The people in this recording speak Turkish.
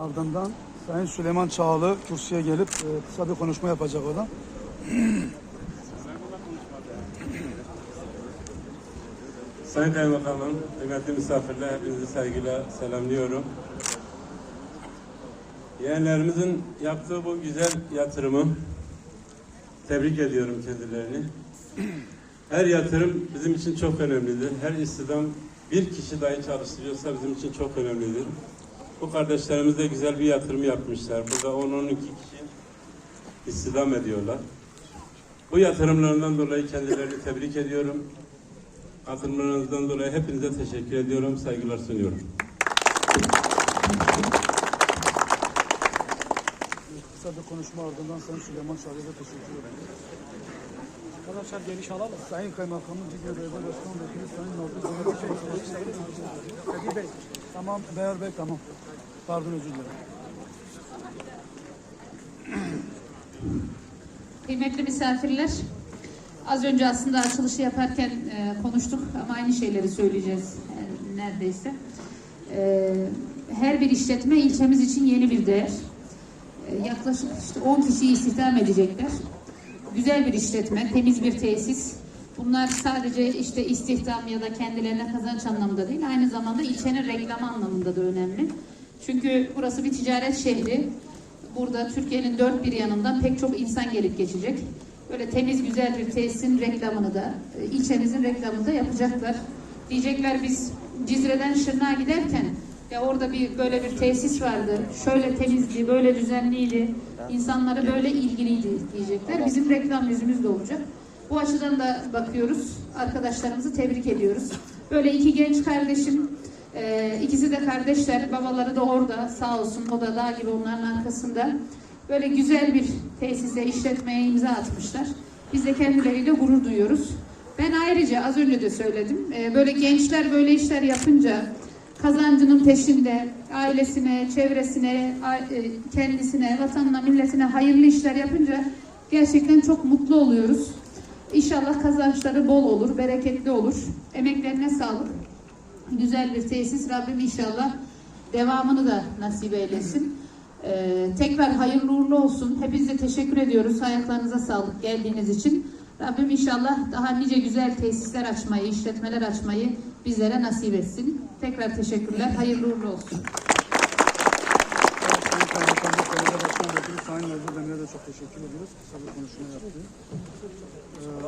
Ardından Sayın Süleyman Çağlı kürsüye gelip e, kısa bir konuşma yapacak o da. Sayın Kaymakamım, kıymetli misafirler, hepinizi saygıyla selamlıyorum. Yeğenlerimizin yaptığı bu güzel yatırımı tebrik ediyorum kendilerini. Her yatırım bizim için çok önemlidir. Her istihdam bir kişi dahi çalıştırıyorsa bizim için çok önemlidir. Bu kardeşlerimiz de güzel bir yatırım yapmışlar. Burada 10-12 kişi istihdam ediyorlar. Bu yatırımlarından dolayı kendilerini tebrik ediyorum. Katılımlarınızdan dolayı hepinize teşekkür ediyorum, saygılar sunuyorum. Kısa bir konuşma ardından Sayın Süleyman da teşekkür ederim. Arkadaşlar geniş alalım. Sayın Kaymakamım, Cigre Belediye Başkan Vekili Sayın Nurgül Zeynep Bey. Tamam, Beyar Bey tamam. Pardon özür dilerim. Kıymetli misafirler, az önce aslında açılışı yaparken e, konuştuk ama aynı şeyleri söyleyeceğiz e, neredeyse. E, her bir işletme ilçemiz için yeni bir değer. E, yaklaşık işte 10 kişiyi istihdam edecekler. Güzel bir işletme, temiz bir tesis. Bunlar sadece işte istihdam ya da kendilerine kazanç anlamında değil, aynı zamanda ilçenin reklamı anlamında da önemli. Çünkü burası bir ticaret şehri. Burada Türkiye'nin dört bir yanından pek çok insan gelip geçecek. Böyle temiz güzel bir tesisin reklamını da, e, ilçemizin reklamını da yapacaklar. Diyecekler biz Cizre'den Şırnak'a giderken ya orada bir böyle bir tesis vardı. Şöyle temizdi, böyle düzenliydi. insanları böyle ilgiliydi diyecekler. Bizim reklam yüzümüz de olacak. Bu açıdan da bakıyoruz. Arkadaşlarımızı tebrik ediyoruz. Böyle iki genç kardeşim ee, ikisi de kardeşler, babaları da orada sağ olsun o da dağ gibi onların arkasında. Böyle güzel bir tesise, işletmeye imza atmışlar. Biz de kendileriyle gurur duyuyoruz. Ben ayrıca az önce de söyledim, ee, böyle gençler böyle işler yapınca kazancının peşinde ailesine, çevresine, e, kendisine, vatanına, milletine hayırlı işler yapınca gerçekten çok mutlu oluyoruz. İnşallah kazançları bol olur, bereketli olur. Emeklerine sağlık güzel bir tesis. Rabbim inşallah devamını da nasip eylesin. Ee, tekrar hayırlı uğurlu olsun. Hepinize teşekkür ediyoruz. Ayaklarınıza sağlık geldiğiniz için. Rabbim inşallah daha nice güzel tesisler açmayı, işletmeler açmayı bizlere nasip etsin. Tekrar teşekkürler. Hayırlı uğurlu olsun. Sayın Kaymakamım, Belediye Başkan Vekili Sayın Nurgül Demir'e de çok teşekkür ediyoruz. Kısa bir konuşma yaptı. Ee,